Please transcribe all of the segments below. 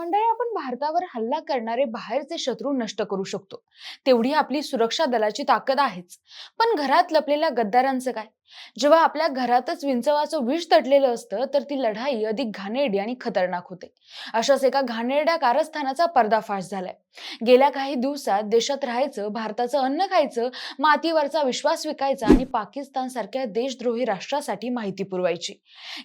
मंडळी आपण भारतावर हल्ला करणारे बाहेरचे शत्रू नष्ट करू शकतो. तेवढी आपली सुरक्षा दलाची ताकद आहेच. पण घरात लपलेल्या गद्दारांचं काय? जेव्हा आपल्या घरातच विंचवाचं विष तटलेलं असतं तर ती लढाई अधिक घाणेरडी आणि खतरनाक होते. अशाच एका घाणेरड्या कारस्थानाचा पर्दाफाश झालाय. गेल्या काही दिवसात देशात राहायचं भारताचं अन्न खायचं मातीवरचा विश्वास विकायचा आणि पाकिस्तान सारख्या देशद्रोही राष्ट्रासाठी माहिती पुरवायची.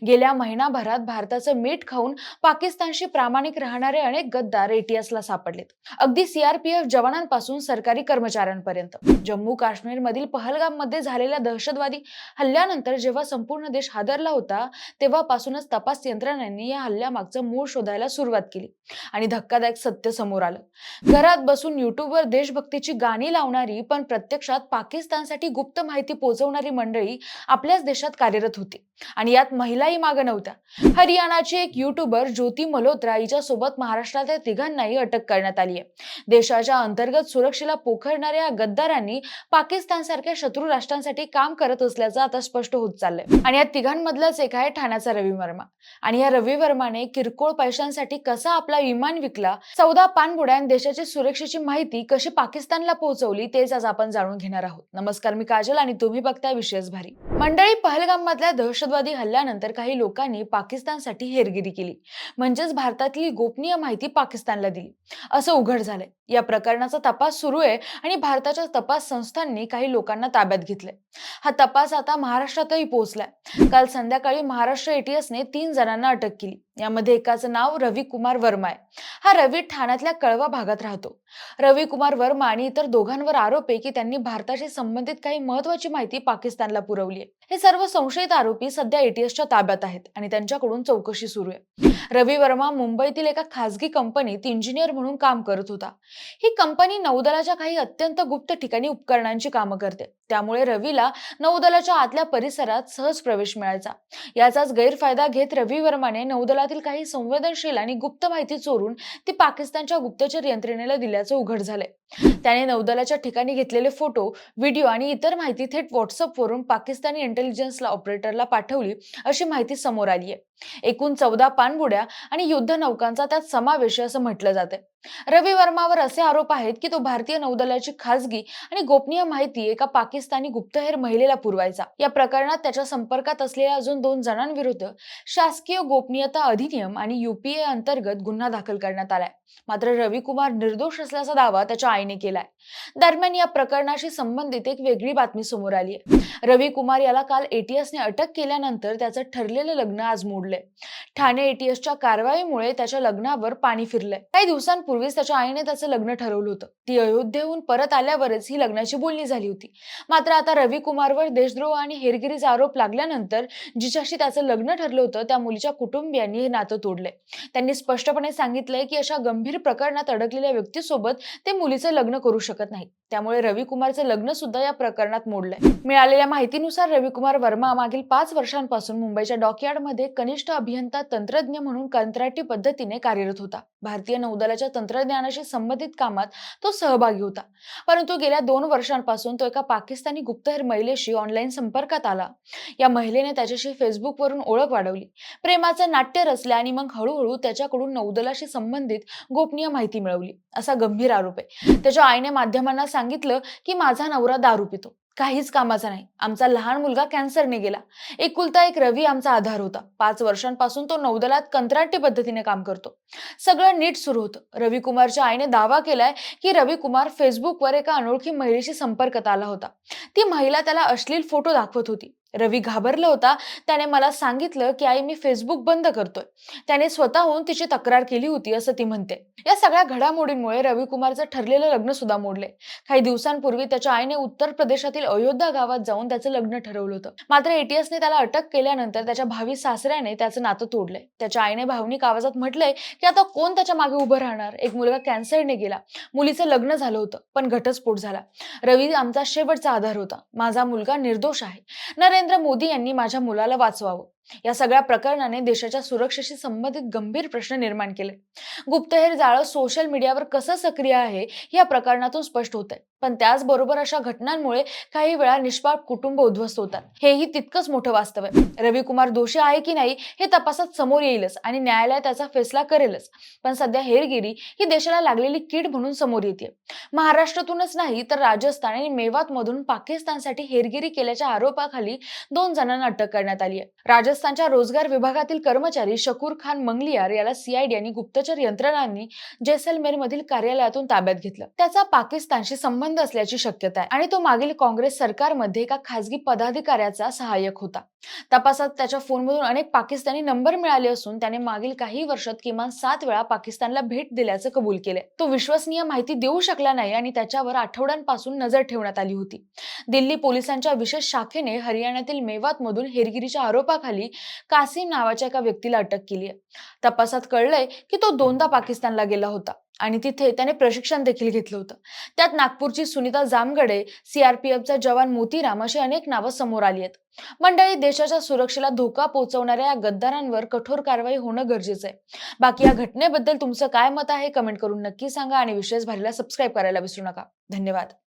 गेल्या महिनाभरात भारताचं मीठ खाऊन पाकिस्तानशी प्रामाणिक राहणारे अनेक गद्दार एटीएसला सापडलेत. अगदी सीआरपीएफ जवानांपासून सरकारी कर्मचाऱ्यांपर्यंत. जम्मू काश्मीर मधील पहलगाममध्ये झालेल्या दहशतवादी हल्ल्यानंतर जेव्हा संपूर्ण देश हादरला होता तेव्हापासूनच तपास यंत्रणांनी या हल्ल्यामागचं मूळ शोधायला सुरुवात केली आणि धक्कादायक सत्य समोर आलं. घरात बसून युट्यूबवर देशभक्तीची गाणी लावणारी पण प्रत्यक्षात पाकिस्तानसाठी गुप्त माहिती पोहोचवणारी मंडळी आपल्याच देशात कार्यरत होती आणि यात महिलाही मागं नव्हत्या. हरियाणाची एक युट्यूबर ज्योती मल्होत्रा हिच्या सोबत महाराष्ट्रातल्या तिघांनाही अटक करण्यात आली आहे. देशाच्या अंतर्गत सुरक्षेला पोखरणाऱ्या या गद्दारांनी पाकिस्तान सारख्या शत्रू राष्ट्रांसाठी काम करत असल्याचं आता स्पष्ट होत चाललंय. आणि या तिघांमधलाच एक आहे ठाण्याचा रवी वर्मा. आणि या रवी वर्माने किरकोळ पैशांसाठी कसा आपला विमान विकला चौदा पाणबुड्या देशाची सुरक्षेची माहिती कशी पाकिस्तानला पोहोचवली तेच आज आपण जाणून घेणार आहोत. नमस्कार मी काजल आणि तुम्ही बघताय विशेष भारी मंडळी पहलगाम मधल्या दहशतवादी हल्ल्यानंतर काही लोकांनी पाकिस्तानसाठी हेरगिरी केली. म्हणजेच भारतातली गोपनीय माहिती पाकिस्तानला दिली. असं उघड झालंय. या प्रकरणाचा तपास सुरू आहे आणि भारताच्या तपास संस्थांनी काही लोकांना ताब्यात घेतलंय. हा तपास आता महाराष्ट्रातही पोहोचलाय. काल संध्याकाळी महाराष्ट्र एटीएसने तीन जणांना अटक केली. यामध्ये एकाचं नाव रवी कुमार वर्मा आहे. हा रवी ठाण्यातल्या कळवा भागात राहतो. रवी कुमार वर्मा आणि इतर दोघांवर आरोप आहे की त्यांनी भारताशी संबंधित काही महत्वाची माहिती पाकिस्तानला पुरवली आहे. हे सर्व संशयित आरोपी सध्या एटीएसच्या ताब्यात आहेत आणि त्यांच्याकडून चौकशी सुरू आहे. रवी वर्मा मुंबईतील एका खासगी कंपनीत इंजिनियर म्हणून काम करत होता. ही कंपनी नौदलाच्या काही अत्यंत गुप्त ठिकाणी उपकरणांची कामं करते. त्यामुळे रवीला नौदलाच्या आतल्या परिसरात सहज प्रवेश मिळायचा. याचाच गैरफायदा घेत रवी वर्माने नौदला नौदलातील काही संवेदनशील आणि गुप्त माहिती चोरून ती पाकिस्तानच्या गुप्तचर यंत्रणेला दिल्याचं उघड झालंय. त्याने नौदलाच्या ठिकाणी घेतलेले फोटो व्हिडिओ आणि इतर माहिती थेट व्हॉट्सअपवरून पाकिस्तानी इंटेलिजन्सला ऑपरेटरला पाठवली अशी माहिती समोर आली आहे. एकूण चौदा पाणबुड्या आणि युद्ध नौकांचा त्यात समावेश असं म्हटलं जाते रवी वर्मावर असे आरोप आहेत की तो भारतीय नौदलाची खासगी आणि गोपनीय माहिती एका पाकिस्तानी गुप्तहेर महिलेला पुरवायचा. या प्रकरणात त्याच्या संपर्कात असलेल्या अजून दोन जणांविरुद्ध शासकीय गोपनीयता अधिनियम आणि युपीए अंतर्गत गुन्हा दाखल करण्यात आलाय. मात्र रवी कुमार निर्दोष असल्याचा दावा त्याच्या आईने केलाय. दरम्यान या प्रकरणाशी संबंधित एक वेगळी बातमी समोर आली आहे. रवी कुमार याला काल एटीएसने अटक केल्यानंतर त्याचं ठरलेलं लग्न आज मोडलंय. ठाणे एटीएसच्या कारवाईमुळे त्याच्या लग्नावर पाणी फिरलंय. काही दिवसांपूर्वीच त्याच्या आईने त्याचं लग्न ठरवलं होतं. ती अयोध्येहून परत आल्यावरच ही लग्नाची बोलणी झाली होती. मात्र आता रवी कुमारवर देशद्रोह आणि हेरगिरीचा आरोप लागल्यानंतर जिच्याशी त्याचं लग्न ठरलं होतं त्या मुलीच्या कुटुंबियांनी हे नातं तोडलंय. त्यांनी स्पष्टपणे सांगितलंय की अशा गंभीर प्रकरणात अडकलेल्या व्यक्तीसोबत ते मुलीचं लग्न करू शकत नाही त्यामुळे रवी कुमारचं लग्न सुद्धा या प्रकरणात मोडलंय. मिळालेल्या माहितीनुसार रविकुमार वर्मा मागील पाच वर्षांपासून मुंबईच्या डॉकयार्डमध्ये कनिष्ठ अभियंता तंत्रज्ञ म्हणून कंत्राटी पद्धतीने कार्यरत होता. भारतीय नौदलाच्या तंत्रज्ञानाशी संबंधित कामात तो सहभागी होता. परंतु गेल्या दोन वर्षांपासून तो एका पाकिस्तानी गुप्तहेर महिलेशी ऑनलाईन संपर्कात आला. या महिलेने त्याच्याशी फेसबुकवरून ओळख वाढवली. प्रेमाचं नाट्य रचलं आणि मग हळूहळू त्याच्याकडून नौदलाशी संबंधित गोपनीय माहिती मिळवली. असा गंभीर आरोप आहे. त्याच्या आईने माध्यमांना सांगितलं की माझा नवरा दारू पितो. काहीच कामाचा नाही. आमचा लहान मुलगा कॅन्सरने गेला. एकुलता एक रवी आमचा आधार होता. पाच वर्षांपासून तो नौदलात कंत्राटी पद्धतीने काम करतो. सगळं नीट सुरू होतं. रवी कुमारच्या आईने दावा केलाय की रवी कुमार फेसबुकवर एका अनोळखी महिलेशी संपर्कात आला होता. ती महिला त्याला अश्लील फोटो दाखवत होती. रवी घाबरला होता. त्याने मला सांगितलं की आई मी फेसबुक बंद करतोय. त्याने स्वतःहून तिची तक्रार केली होती असं ती म्हणते. या सगळ्या घडामोडींमुळे रवी कुमारचं ठरलेलं लग्न सुद्धा मोडले. काही दिवसांपूर्वी त्याच्या आईने उत्तर प्रदेशातील अयोध्या गावात जाऊन त्याचं लग्न ठरवलं होतं. मात्र एटीएसने त्याला अटक केल्यानंतर त्याच्या भावी सासऱ्याने त्याचं नातं तोडलंय. त्याच्या आईने भावनिक आवाजात म्हटलंय की आता कोण त्याच्यामागे उभं राहणार? एक मुलगा कॅन्सरने गेला. मुलीचं लग्न झालं होतं पण घटस्फोट झाला. रवी आमचा शेवटचा आधार होता. माझा मुलगा निर्दोष आहे. नरेंद्र नरेंद्र मोदी यांनी माझ्या मुलाला वाचवावं. या सगळ्या प्रकरणाने देशाच्या सुरक्षेशी संबंधित गंभीर प्रश्न निर्माण केले. गुप्तहेर जाळं सोशल मीडियावर कसं सक्रिय आहे या प्रकरणातून स्पष्ट होत आहे पण त्याचबरोबर अशा घटनांमुळे काही वेळा निष्पाप कुटुंब उद्ध्वस्त होतात. हेही तितकंच मोठं वास्तव आहे. रविकुमार दोषी आहे की नाही हे तपासात समोर येईलच आणि न्यायालय त्याचा फैसला करेलच. पण सध्या हेरगिरी ही देशाला लागलेली कीड म्हणून समोर येते महाराष्ट्रातूनच नाही तर राजस्थान आणि मेवात मधून पाकिस्तानसाठी हेरगिरी केल्याच्या आरोपाखाली दोन जणांना अटक करण्यात आली आहे. राजस्थानच्या रोजगार विभागातील कर्मचारी शकूर खान मंगलियार याला सीआयडी आणि गुप्तचर यंत्रणांनी जैसलमेर मधील कार्यालयातून ताब्यात घेतलं. त्याचा पाकिस्तानशी संबंध असल्याची शक्यता आहे आणि तो मागील काँग्रेस सरकारमध्ये एका खासगी पदाधिकाऱ्याचा सहाय्यक होता. तपासात त्याच्या फोनमधून अनेक पाकिस्तानी नंबर मिळाले असून त्याने मागील काही वर्षात किमान सात वेळा पाकिस्तानला भेट दिल्याचं कबूल केले तो विश्वसनीय माहिती देऊ शकला नाही आणि त्याच्यावर आठवड्यांपासून नजर ठेवण्यात आली होती. दिल्ली पोलिसांच्या विशेष शाखेने हरियाणातील मेवात मधून हेरगिरीच्या आरोपाखाली कासिम नावाच्या एका व्यक्तीला अटक केली आहे तपासात कळलंय की तो दोनदा पाकिस्तानला गेला होता आणि तिथे त्याने प्रशिक्षण देखील घेतलं होतं. त्यात नागपूरची सुनीता जामगडे सीआरपीएफचा जवान मोतीराम अशी अनेक नावं समोर आली आहेत. मंडळी देशाच्या सुरक्षेला धोका पोहोचवणाऱ्या या गद्दारांवर कठोर कारवाई होणं गरजेचं आहे. बाकी या घटनेबद्दल तुमचं काय मत आहे कमेंट करून नक्की सांगा आणि विशेष भारीला सबस्क्राईब करायला विसरू नका. धन्यवाद.